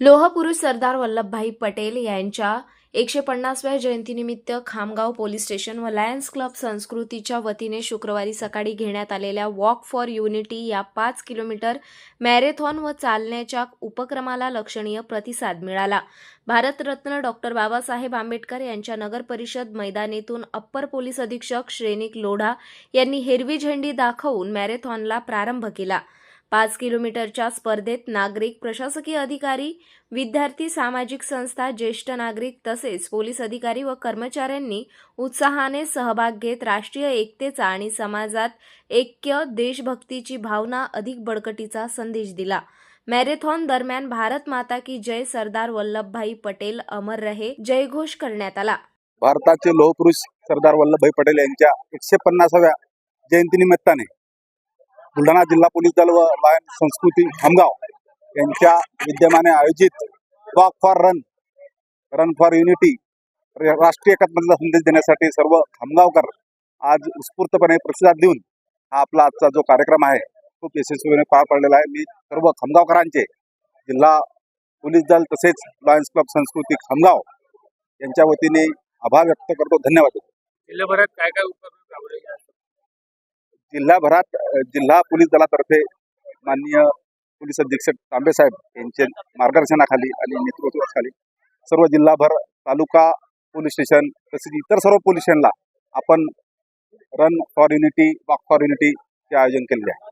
लोहपुरुष सरदार वल्लभभाई पटेल यांच्या एकशे पन्नासव्या जयंतीनिमित्त खामगाव पोलीस स्टेशन व लायन्स क्लब संस्कृतीच्या वतीने शुक्रवारी सकाळी घेण्यात आलेल्या वॉक फॉर युनिटी या पाच किलोमीटर मॅरेथॉन व चालण्याच्या उपक्रमाला लक्षणीय प्रतिसाद मिळाला. भारतरत्न डॉक्टर बाबासाहेब आंबेडकर यांच्या नगर परिषद मैदानीतून अप्पर पोलीस अधीक्षक श्रेनिक लोढा यांनी हिरवी झेंडी दाखवून मॅरेथॉनला प्रारंभ केला. पाच किलोमीटरच्या स्पर्धेत नागरिक प्रशासकीय अधिकारी विद्यार्थी सामाजिक संस्था ज्येष्ठ नागरिक तसेच पोलीस अधिकारी व कर्मचाऱ्यांनी उत्साहाने सहभाग घेत राष्ट्रीय एकतेचा आणि समाजात ऐक्य देशभक्तीची भावना अधिक बळकटीचा संदेश दिला. मॅरेथॉन दरम्यान भारत माता की जय सरदार वल्लभभाई पटेल अमर रहे जयघोष करण्यात आला. भारताचे लोहपुरुष सरदार वल्लभभाई पटेल यांच्या एकशे पन्नासाव्या जयंतीनिमित्ताने बुलढाणा जिल्हा पोलीस दल व लायन संस्कृती खामगाव यांच्या विद्यमाने आयोजित walk for run run for unity राष्ट्रीय एकात्मतेचा संदेश देण्यासाठी सर्व खामगावकर आज उत्स्फूर्तपणे प्रतिसाद देऊन हा आपला आजचा जो कार्यक्रम आहे खूप यशस्वीपणे पार पडलेला आहे. मी सर्व खामगावकरांचे जिल्हा पोलीस दल तसेच लॉयन्स क्लब संस्कृती खामगाव यांच्या वतीने आभार व्यक्त करतो. धन्यवाद. जिल्ह्याभरात काय काय उपक्रम जिल्हाभरात जिल्हा पोलीस दलातर्फे माननीय पोलीस अधीक्षक तांबे साहेब यांचे मार्गदर्शनाखाली आणि नेतृत्वाखाली सर्व जिल्हाभर तालुका पोलीस स्टेशन तसेच इतर सर्व पोलीस स्टेशनला आपण run for unity walk for युनिटीचे आयोजन केलेले आहे.